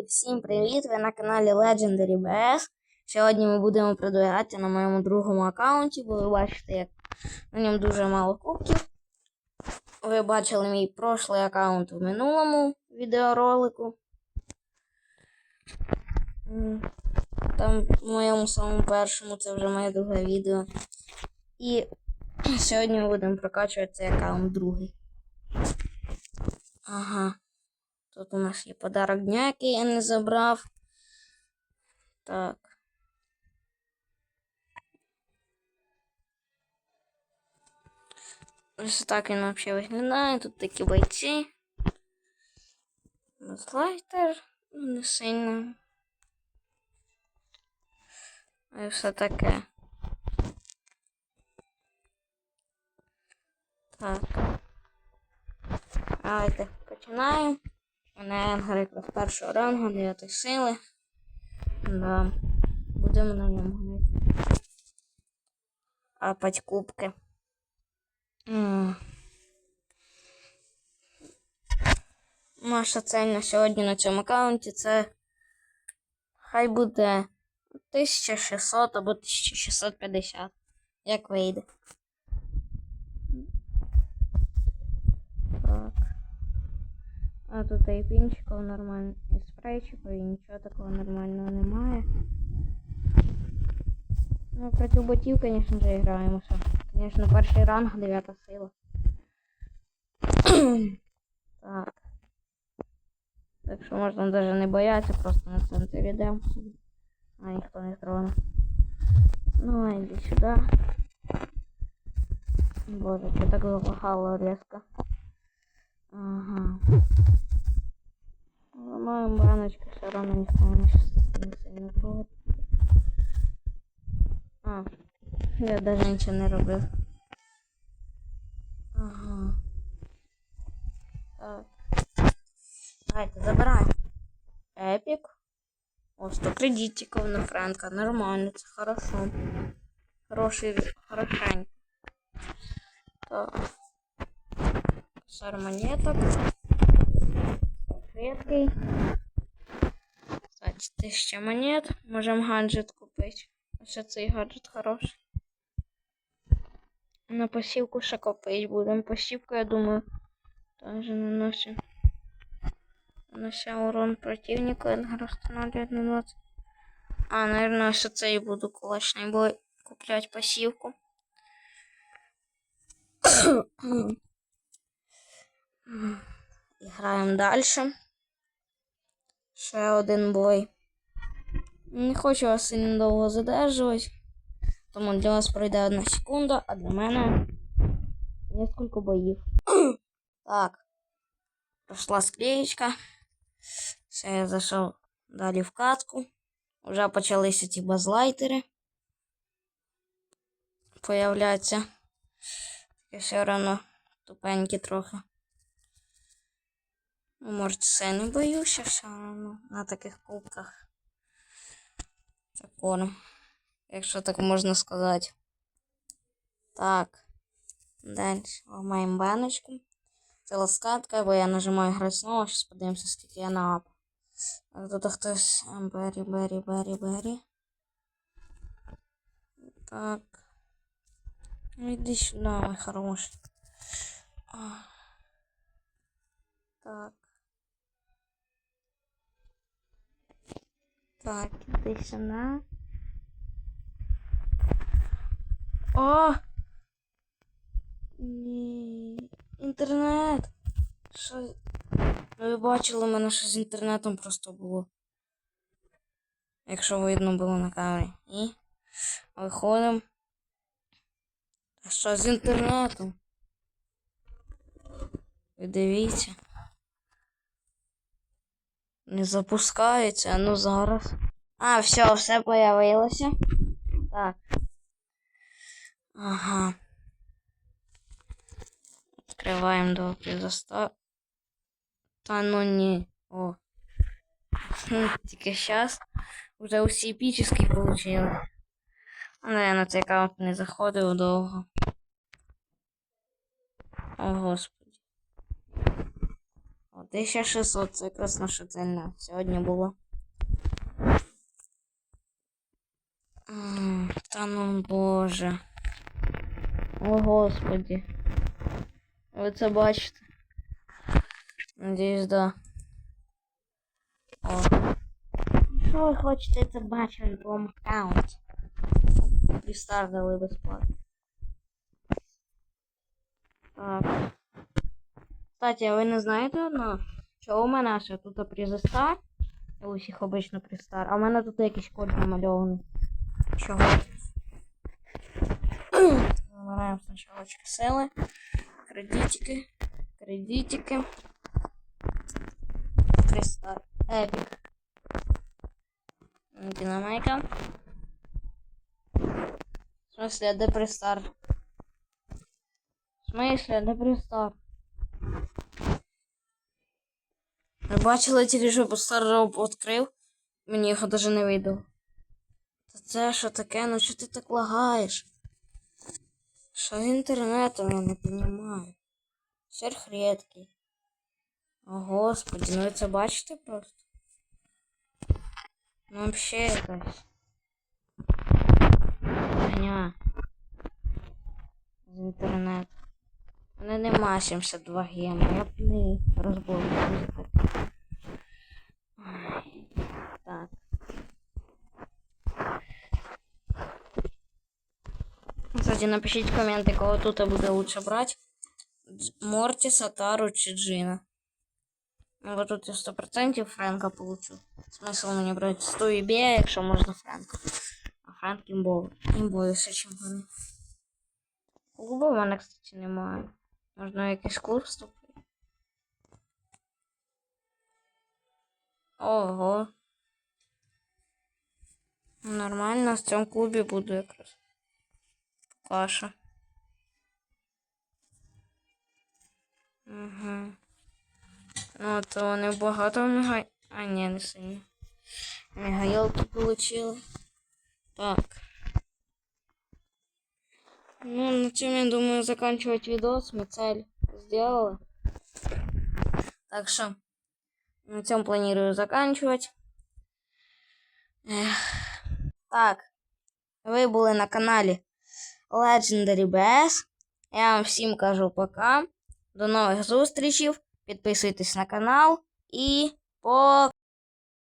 І всім привіт! Ви на каналі Legendary BS. Сьогодні ми будемо продвигати на моєму другому аккаунті, бо ви бачите, як на ньому дуже мало кубків. Ви бачили мій прошлий аккаунт в минулому відеоролику. Там в моєму самому першому це вже моє друге відео. І сьогодні ми будемо прокачувати цей аккаунт другий. Ага. Тут у нас є подарок дня, який я не забрав. Так. Ось так він взагалі виглядає. Тут такі бойці. Слайтер. Ну, не сильно. І все таке. Так. Давайте починаємо. Мене Енгрика з першого рангу, 9 сили. Да. Будемо на ньому грати. Апать кубки. Наша цель на сьогодні на цьому аккаунті це хай буде 1600 або 1650. Як вийде. Так. А тут і пінчиків нормально, і спрейчиків, і нічого такого нормального немає. Ну, проти ботів, звісно же, граємося. Звісно, перший ранг, дев'ята сила. так. Так що можна навіть не боятися, просто на центр йдемо. А ніхто не троне. Ну, а йди сюди. Боже, що так залагало резко. Не сильно трогать. А, я даже нічого не робив. Ага. Так. Давайте, забирай. Епік. О, 100 кредитиков на Френка. Нормально, це хорошо. Хороший, хорошенько. Так. Сар монеток. Редкий. Кстати, тисяча монет. Можемо гаджет купити. Ось цей гаджет хороший. На посівку ще купити будемо. Посівку, я думаю, теж наносим. Нанося урон противнику, Эдгар устанавливает на 20. А, наверное, ось цей буду кулачний бой купляти посівку. Граємо далі. Ще один бой. Не хочу вас сильно довго задержувати. Тому для вас пройде одна секунда, а для мене несколько боїв. так. Пройшла склеєчка. Все, я зайшов далі в катку. Вже почалися ті базлайтери. Появляться. Я все одно тупенькі трохи. Ну, може, це не боюся все одно на таких кубках. Прикольно. Якщо так можна сказати. Так. Далі ламаємо баночку. Це ласкатка, бо я нажимаю грати знову, зараз подивимося, скільки я на ап. Так, тут хтось. Бері, бері, бері, бері. Так. Ну иди сюда, мой хороший. А. Так. Так, сюда. О! Ні. Інтернет. Що? Ну, ви бачили, мене що з інтернетом просто було. Якщо видно було на камері. І виходимо. А що з інтернетом? Ви дивіться. Не запускається, ну зараз. А, все, все появилося. Так. Ага. Відкриваємо до предоста. Та ну ні. О. Тільки зараз вже усі епічні получили. Але я на цей аккаунт не заходив довго. О, господи. От 1600, це якраз наша цільна сьогодні було. М, Та ну боже. О господі. Ви це бачите? Надіюсь, да. О. Що ви хочете це бачити на твоєму аккаунті? Рестарт дали безплатно. Так. Кстати, а ви не знаєте одного? Що у мене ще тут призестар? У усіх обично пристар. А в мене тут якийсь код намальований. Чого? Вибираємо спочатку сили. Кредитики. Кредитики. Пристар. Епік. Динамайка. В смысле, а де пристар? В смысле, а де пристар? Ви бачили тільки, що постар відкрив? Мені його навіть не видав. Та це що таке? Ну що ти так лагаєш? Що інтернетом я не розумію. Серх рідкий. О, господи, ну ви це бачите просто? Ну вообще якась. У мене нема 72 гема, я б не розбив. Так. Кстати, напишіть коменти, кого тут буде лучше брати. Дж- Мортіса, Тару чи Джина. Ну, бо тут я 100% Френка получу. Смисл мені брати 100 і бія, якщо можна Френка. А Френк імбовий. Імбовий все чим вони. Клубу в мене, кстати, немає. Можна якийсь клуб вступити. Ого. Нормально, в цьому клубі буду якраз. Каша. Угу. Ну, то вони багато мега... А, ні, не сильно. Мегаелки получили. Так. Ну, на цьому, я думаю, заканчивать видос. Мы цель сделали. Так что, на цьому планирую заканчивать. Ех. Так. Ви були на каналі Legendary BS. Я вам всім кажу пока. До нових зустрічей. Підписуйтесь на канал і пока.